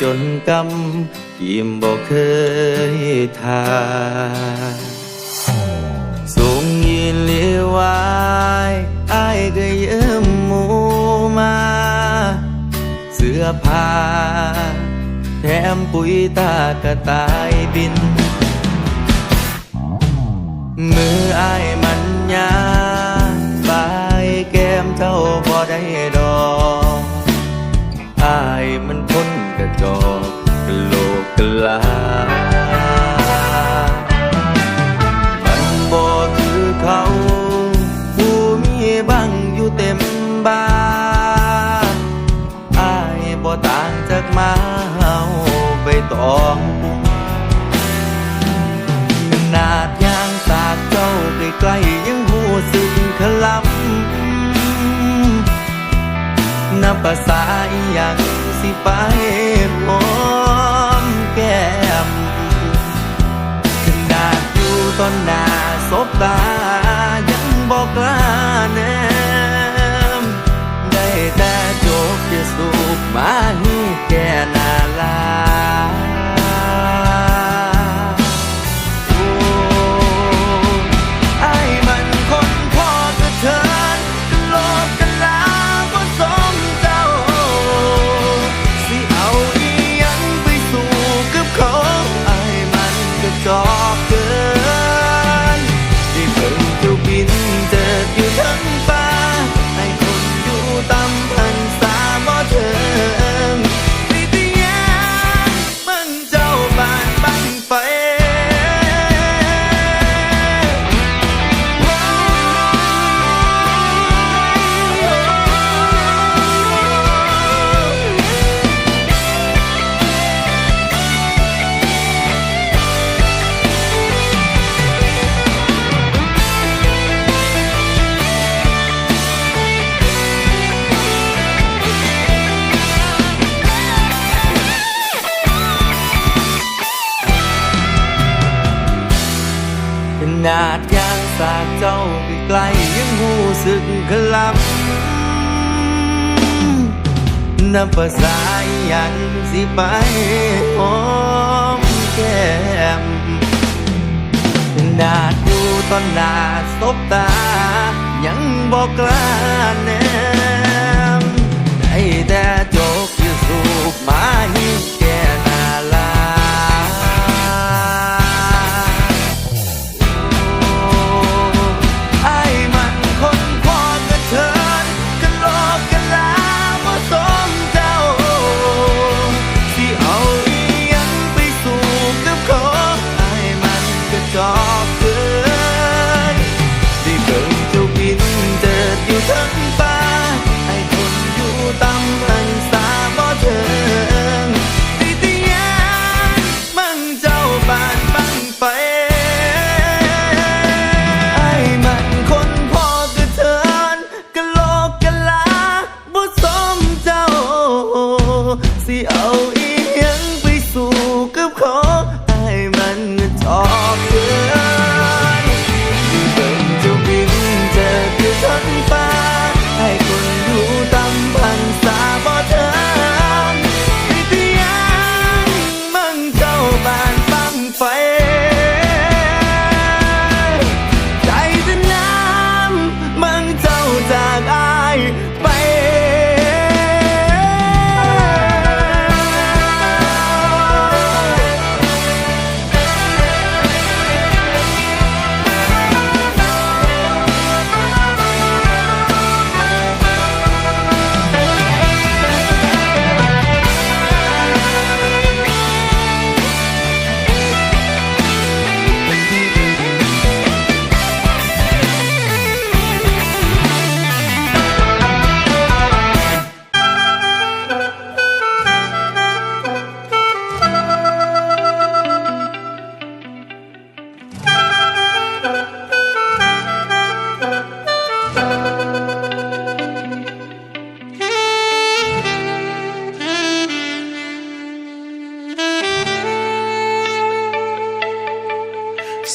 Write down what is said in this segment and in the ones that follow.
จนกำยิ้มบอกเคยทาส่งยินเลียวายอายก็ยืมหมูมา เสื้อผ้าแถมปุ๋ยตากระต่ายบิน มืออายมันยาบายแก้มเท่าบ่ได้ดอก อกกโลกกลา มันบ่คือเขาผู้มีบังอยู่เต็มบ้านอายบ่ต่างจากมาเฮาใบตองขนาดยางสากเจ้าใกล้ๆยังหูสึกขลำนับภาษาอหยัง สิไปหอมแก้มขนาดอยู่ตอนหน้าสบตา ยังบอกกล้าแนม ได้แต่จบจะสุขมา นาดยางสากเจ้าใกล้ยังหูสึกขลับนับภาษาอหยังสิไปหอมแก้มขนาดอยู่ต้นหน้าสบตา ยังบอกกล้าแนมได้แต่จกอยู่สูบมาให้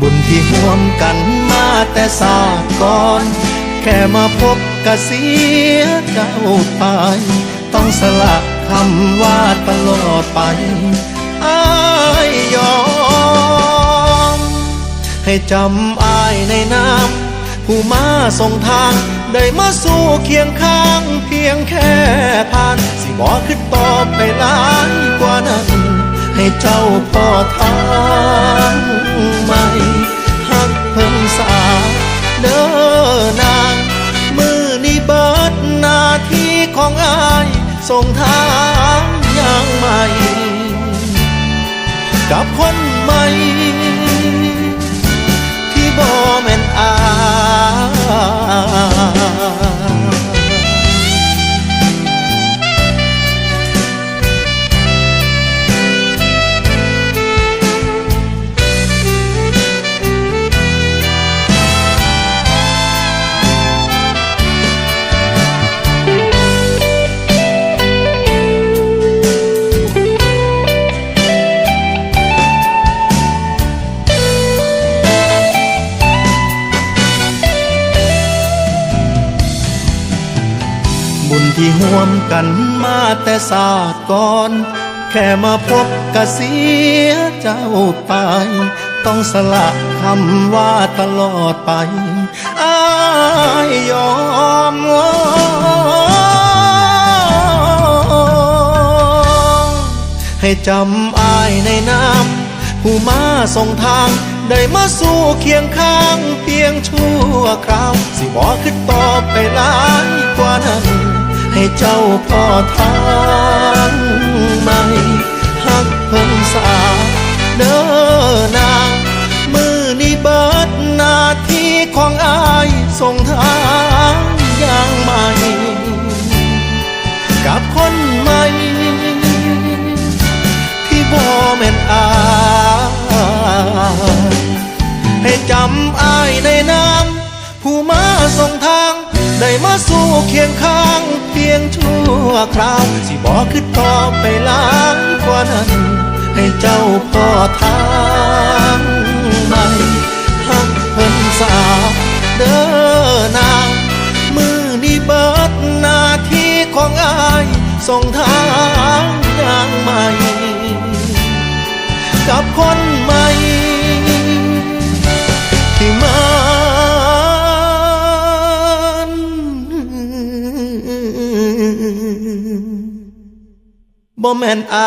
บุญที่ห่วมกันมาแต่ศาสก่อน แค่มาพบกะเสียเจ้าไป ต้องสละคำว่าตลอดไปอายยอม ให้จำอายในน้ำผู้มาส่งทาง ได้มาสู่เคียงข้าง เพียงแค่ผ่าน สิบอกขึ้นต่อไปหลายกว่านั้น ให้เจ้าพ่อทางใหม่หักเพิ่งสาเด้อนางมือนี้เบิดหน้าที่ของอายส่งทางอย่างใหม่ กับคนใหม่ที่บ่แม่นอาย ที่ห่วมกันมาแต่ศาสตร์ก่อน แค่มาพบกะเสียเจ้าไป ต้องสละคำว่าตลอดไปอายยอมให้จำอายในน้ำผู้มาส่งทางได้มาสู่เคียงข้างเพียงชั่วคราว สิบอกขึ้นต่อไปหลายกว่านั้น ให้เจ้าพ่อทางใหม่หักเพิ่งสาเด้อนามือนี้เบิดนาทีของอายส่งทางอย่างใหม่ กับคนใหม่ที่บ่แม่นอายให้จำอายในน้ำผู้มาส่งทาง ได้มาสู่เคียงข้าง ยงชั่วคราว สิบอกขึ้นต่อไปหลายกว่านั้น ให้เจ้าพ่อทางใหม่หักเพิ่นสาเด้อนางมือนี้เบิดหน้าที่ของอายส่งทางอย่างใหม่ กับคนใหม่ บ่แม่นอา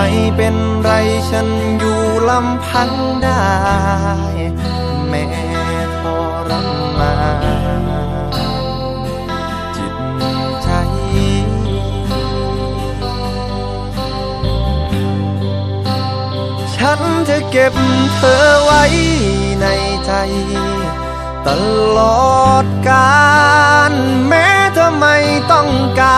ไม่เป็นไรฉันอยู่ลำพังได้ แม้ทรมานจิตใจ ฉันจะเก็บเธอไว้ในใจ ตลอดกาลแม้เธอไม่ต้องการ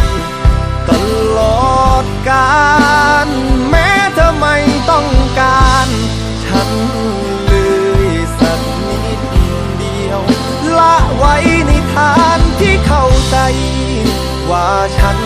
การ แม้เธอไม่ต้องการ ฉันเลยสักนิดเดียว ละไว้ในทานที่เข้าใจ ว่าฉัน